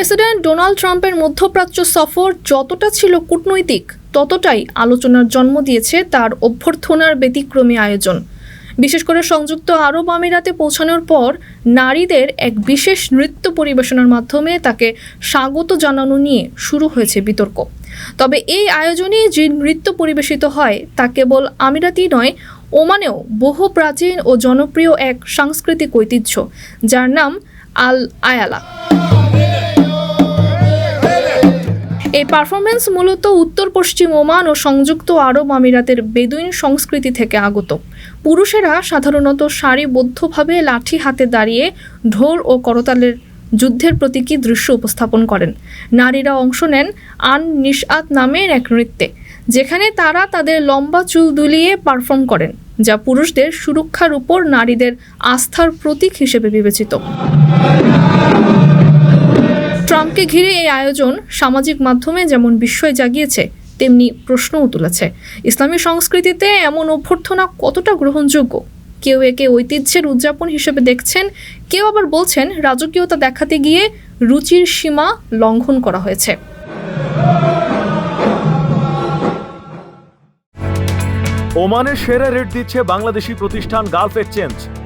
President Donald ট্রাম্পের মধ্যপ্রাচ্য সফর যতটা ছিল কূটনৈতিক, ততটাই আলোচনার জন্ম দিয়েছে তার অভ্যর্থনার ব্যতিক্রমী আয়োজন। বিশেষ করে সংযুক্ত আরব আমিরাতে পৌঁছানোর পর নারীদের এক বিশেষ নৃত্য পরিবেশনার মাধ্যমে তাকে স্বাগত জানানো নিয়ে শুরু হয়েছে বিতর্ক। তবে এই আয়োজনে যে নৃত্য পরিবেশিত হয় তা কেবল আমিরাতি নয়, ওমানেও বহু প্রাচীন ও জনপ্রিয় এক সাংস্কৃতিক ঐতিহ্য, যার নাম আল আয়ালা এই পারফরমেন্স মূলত উত্তর, পশ্চিম, ওমান ও সংযুক্ত আরব আমিরাতের বেদুইন সংস্কৃতি থেকে আগত। পুরুষেরা সাধারণত সারিবদ্ধভাবে লাঠি হাতে দাঁড়িয়ে ঢোল ও করতালের যুদ্ধের প্রতীকী দৃশ্য উপস্থাপন করেন। নারীরা অংশ নেন আন নিশআত নামের এক নৃত্যে, যেখানে তারা তাদের লম্বা চুল দুলিয়ে পারফর্ম করেন, যা পুরুষদের সুরক্ষার উপর নারীদের আস্থার প্রতীক হিসেবে বিবেচিত। ট্রাম্পকে ঘিরে এই আয়োজন সামাজিক মাধ্যমে যেমন বিস্ময় জাগিয়েছে, তেমনি প্রশ্নও তুলেছে। ইসলামী সংস্কৃতিতে এমন অভ্যর্থনা কতটা গ্রহণযোগ্য? কেউ একে ঐতিহ্যের উদযাপন হিসেবে দেখছেন, কেউ আবার বলছেন রাজকীয়তা দেখাতে গিয়ে রুচির সীমা লঙ্ঘন করা হয়েছে। ওমানের সেরা রেট দিচ্ছে বাংলাদেশি প্রতিষ্ঠান গালফ এক্সচেঞ্জ।